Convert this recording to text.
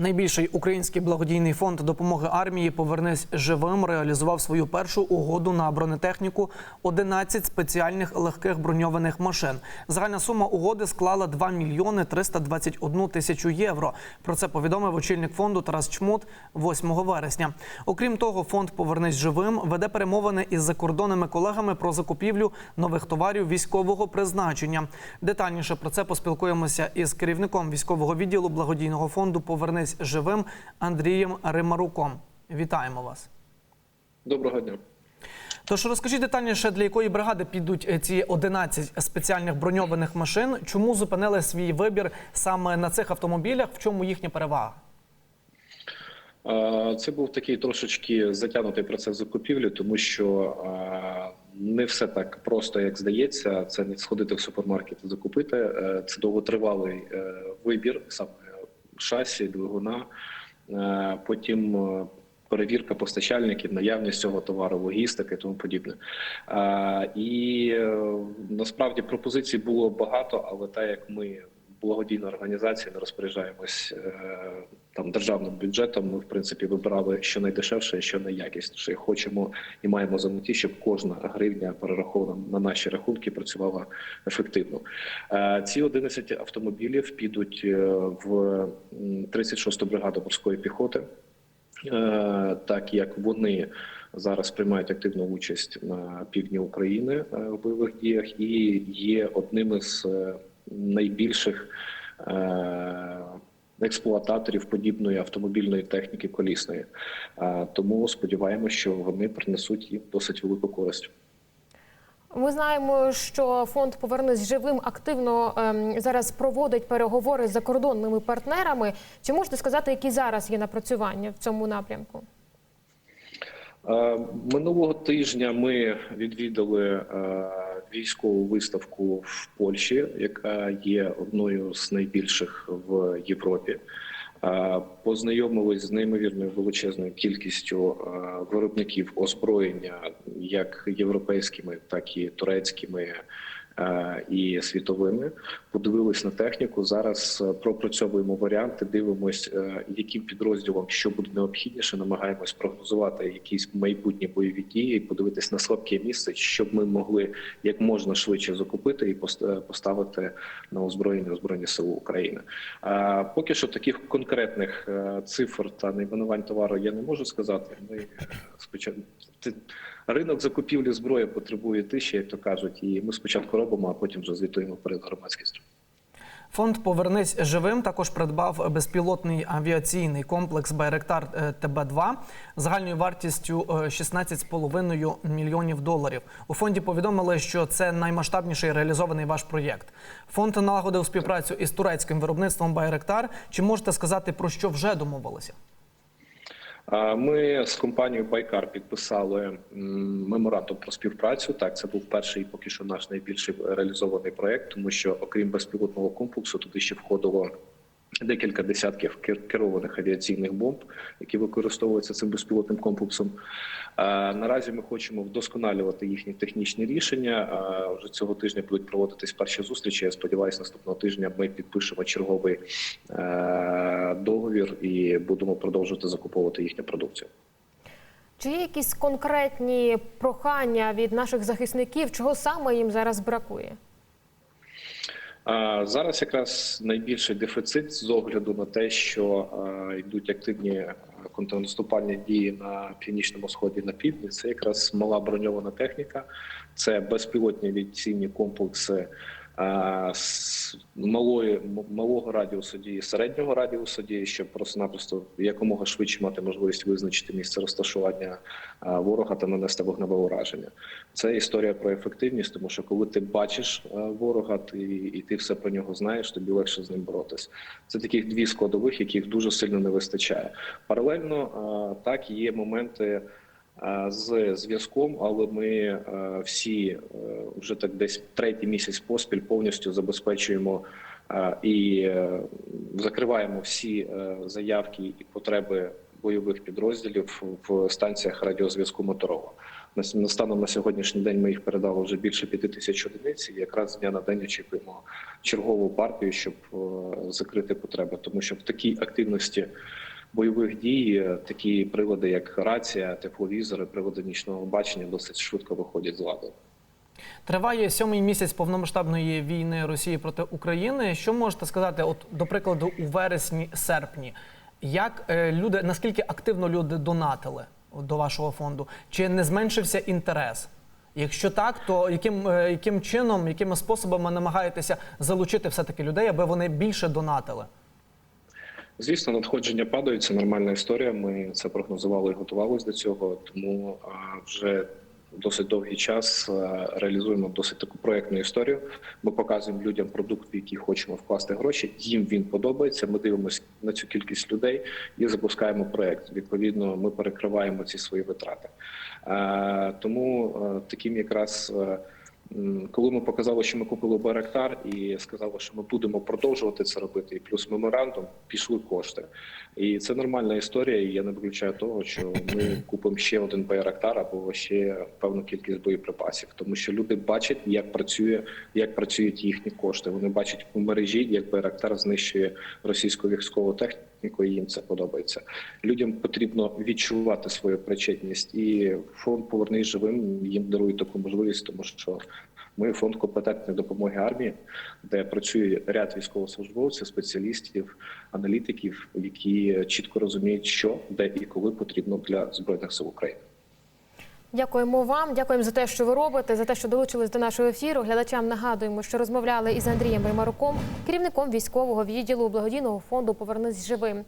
Найбільший український благодійний фонд допомоги армії Повернись живим реалізував свою першу угоду на бронетехніку 11 спеціальних легких броньованих машин. Загальна сума угоди склала 2 мільйони 321 тисячу євро. Про це повідомив очільник фонду Тарас Чмут 8 вересня. Окрім того, фонд Повернись живим веде перемовини із закордонними колегами про закупівлю нових товарів військового призначення. Детальніше про це поспілкуємося із керівником військового відділу благодійного фонду Повернись живим Андрієм Римаруком. Вітаємо вас. Доброго дня. Тож розкажіть детальніше, для якої бригади підуть е, ці 11 спеціальних броньованих машин. Чому зупинили свій вибір саме на цих автомобілях? В чому їхня перевага? Е, Це був такий трошечки затягнутий процес закупівлі, тому що е, не все так просто, як здається. Це не сходити в супермаркет і закупити. Це довготривалий вибір, саме шасі, двигуна. Е, Потім е, перевірка постачальників, наявність цього товару, логістики і тому подібне. Е, І насправді пропозицій було багато, але так як ми благодійна організація, не розпоряджаємось е, там державним бюджетом. Ми в принципі вибирали що найдешевше, що найякісніше. Хочемо і маємо за меті, щоб кожна гривня перерахована на наші рахунки працювала ефективно. Е, Ці 11 автомобілів підуть е, в м, 36-ту бригаду морської піхоти. Так як вони зараз приймають активну участь на півдні України в бойових діях і є одним із найбільших е, експлуататорів подібної автомобільної техніки колісної. Е, Тому сподіваємося, що вони принесуть їм досить велику користь. Ми знаємо, що фонд Повернись живим активно ем, зараз проводить переговори з закордонними партнерами. Чи можете сказати, які зараз є напрацювання в цьому напрямку? Е, Минулого тижня ми відвідали військову виставку в Польщі, яка є одною з найбільших в Європі. Познайомились з неймовірною величезною кількістю виробників озброєння, як європейськими, так і турецькими. Е, І світовими подивились на техніку. Зараз е, пропрацьовуємо варіанти. Дивимось, е, яким підрозділом що буде необхідніше. Намагаємось прогнозувати якісь майбутні бойові дії, і подивитись на слабке місце, щоб ми могли як можна швидше закупити і пост- поставити на озброєння Збройні Сили України. Поки що таких конкретних цифр та найменувань товару я не можу сказати. Ми спочатку ринок закупівлі зброї потребує тиші, як то кажуть, і ми спочатку робимо, а потім вже звітуємо перед громадськістю. Фонд Повернись живим також придбав безпілотний авіаційний комплекс Байректар е, ТБ-2 загальною вартістю е, 16,5 мільйонів доларів. У фонді повідомили, що це наймасштабніший реалізований ваш проєкт. Фонд налагодив співпрацю із турецьким виробництвом Байректар. Чи можете сказати про що вже домовилися? Ми з компанією Байкар підписали меморандум про співпрацю. Так, це був перший, поки що наш найбільший реалізований проект, тому що окрім безпілотного комплексу, туди ще входило. Декілька десятків кер- керованих авіаційних бомб, які використовуються цим безпілотним комплексом. Е, Наразі ми хочемо вдосконалювати їхні технічні рішення. Е, Вже цього тижня будуть проводитись перші зустрічі. Я сподіваюся, наступного тижня ми підпишемо черговий е, договір і будемо продовжувати закуповувати їхню продукцію. Чи є якісь конкретні прохання від наших захисників, чого саме їм зараз бракує? А Зараз якраз найбільший дефіцит з огляду на те, що йдуть активні е, контрнаступальні дії на північному сході на півдні. Це якраз мала броньована техніка, це безпілотні авіаційні комплекси малої малого радіусу дії, середнього радіусу дії, щоб просто-напросто якомога швидше мати можливість визначити місце розташування е, ворога та нанести вогневе ураження. Це історія про ефективність, тому що коли ти бачиш е, ворога, ти і ти все про нього знаєш, тобі легше з ним боротись. Це таких дві складових, яких дуже сильно не вистачає. Паралельно е, так є моменти. Е, З зв'язком, але ми е, всі е, вже так десь третій місяць поспіль повністю забезпечуємо і закриваємо всі заявки і потреби бойових підрозділів в станціях радіозв'язку Моторова. На станом на сьогоднішній день ми їх передали вже більше п'яти тисяч одиниць. І якраз з дня на день очікуємо чергову партію, щоб закрити потреби, тому що в такій активності. Бойових дій е, такі прилади, як рація, тепловізори, прилади нічного бачення, досить швидко виходять з ладу. Триває сьомий місяць повномасштабної війни Росії проти України. Що можете сказати, от до прикладу, у вересні-серпні, як е, люди наскільки активно люди донатили до вашого фонду? Чи не зменшився інтерес? Якщо так, то яким, е, яким чином, якими способами намагаєтеся залучити все-таки людей, аби вони більше донатили? Звісно, надходження падають, це нормальна історія. Ми це прогнозували і готувалися до цього. Тому вже досить довгий час реалізуємо досить таку проектну історію. Ми показуємо людям продукт, в який хочемо вкласти гроші. Їм він подобається. Ми дивимося на цю кількість людей і запускаємо проект. Відповідно, ми перекриваємо ці свої витрати. Тому таким якраз. Коли ми показали, що ми купили Байрактар і сказали, що ми будемо продовжувати це робити, і плюс меморандум пішли кошти. І це нормальна історія. І я не виключаю того, що ми купимо ще один Байрактар або ще певну кількість боєприпасів, тому що люди бачать, як працює, як працюють їхні кошти. Вони бачать у мережі, як Байрактар знищує російську військову техніку, і їм це подобається. Людям потрібно відчувати свою причетність, і фонд повернись живим їм дарує таку можливість, тому що ми фонд компетентної допомоги армії, де працює ряд військовослужбовців, спеціалістів, аналітиків, які чітко розуміють, що де і коли потрібно для збройних сил України. Дякуємо вам, дякуємо за те, що ви робите, за те, що долучились до нашого ефіру. Глядачам нагадуємо, що розмовляли із Андрієм Баймаруком, керівником військового відділу благодійного фонду Повернись живим.